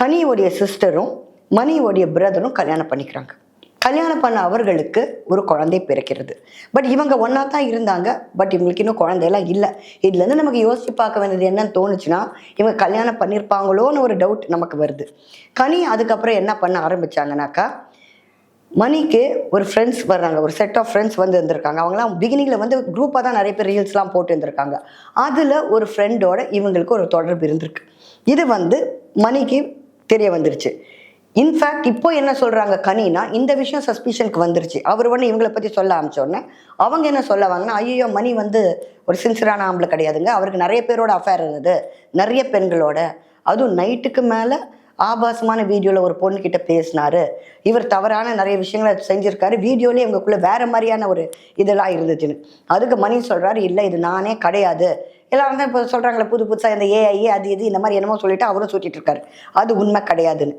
கனியோடைய சிஸ்டரும் மணியோடைய பிரதரும் கல்யாணம் பண்ணிக்கிறாங்க. கல்யாணம் பண்ண அவர்களுக்கு ஒரு குழந்தை பிறக்கிறது. பட் இவங்க ஒன்றா தான் இருந்தாங்க. பட் இவங்களுக்கு இன்னும் குழந்தையெல்லாம் இல்லை. இதுலேருந்து நமக்கு யோசிச்சு பார்க்க வேண்டியது என்னன்னு தோணுச்சுன்னா இவங்க கல்யாணம் பண்ணியிருப்பாங்களோன்னு ஒரு டவுட் நமக்கு வருது. கனி அதுக்கப்புறம் என்ன பண்ண ஆரம்பித்தாங்கனாக்கா மணிக்கு ஒரு ஃப்ரெண்ட்ஸ் வர்றாங்க. ஒரு செட் ஆஃப் ஃப்ரெண்ட்ஸ் வந்து இருந்திருக்காங்க. அவங்களாம் பிகினிங்கில் வந்து குரூப்பாக தான் நிறைய பேர் ரீல்ஸ்லாம் போட்டு இருந்திருக்காங்க. அதில் ஒரு ஃப்ரெண்டோட இவங்களுக்கு ஒரு தொடர்பு இருந்திருக்கு. இது வந்து மணிக்கு தெரிய வந்துருச்சு. இன்ஃபேக்ட் இப்போ என்ன சொல்கிறாங்க கனினா இந்த விஷயம் சஸ்பிஷனுக்கு வந்துருச்சு. அவர் ஒன்று இவங்களை பற்றி சொல்ல ஆரம்பிச்சோடனே அவங்க என்ன சொல்ல வாங்கன்னா ஐயோ மணி வந்து ஒரு சின்சரான ஆம்பளை கிடையாதுங்க. அவருக்கு நிறைய பேரோட அஃபேர் இருந்தது. நிறைய பெண்களோட. அதுவும் நைட்டுக்கு மேலே ஆபாசமான வீடியோவில் ஒரு பொண்ணுக்கிட்ட பேசினார். இவர் தவறான நிறைய விஷயங்களை செஞ்சுருக்காரு. வீடியோலேயே இவங்களுக்குள்ளே வேறு மாதிரியான ஒரு இதெல்லாம் இருந்துச்சுன்னு. அதுக்கு மணி சொல்கிறாரு இல்லை இது நானே கிடையாது. எல்லாரும் தான் இப்போ சொல்கிறாங்களே புது புதுசாக இந்த ஏஐஏ அது இது இந்த மாதிரி என்னமோ சொல்லிட்டு அவரும் சுற்றிட்டு இருக்காரு. அது உண்மை கிடையாதுன்னு.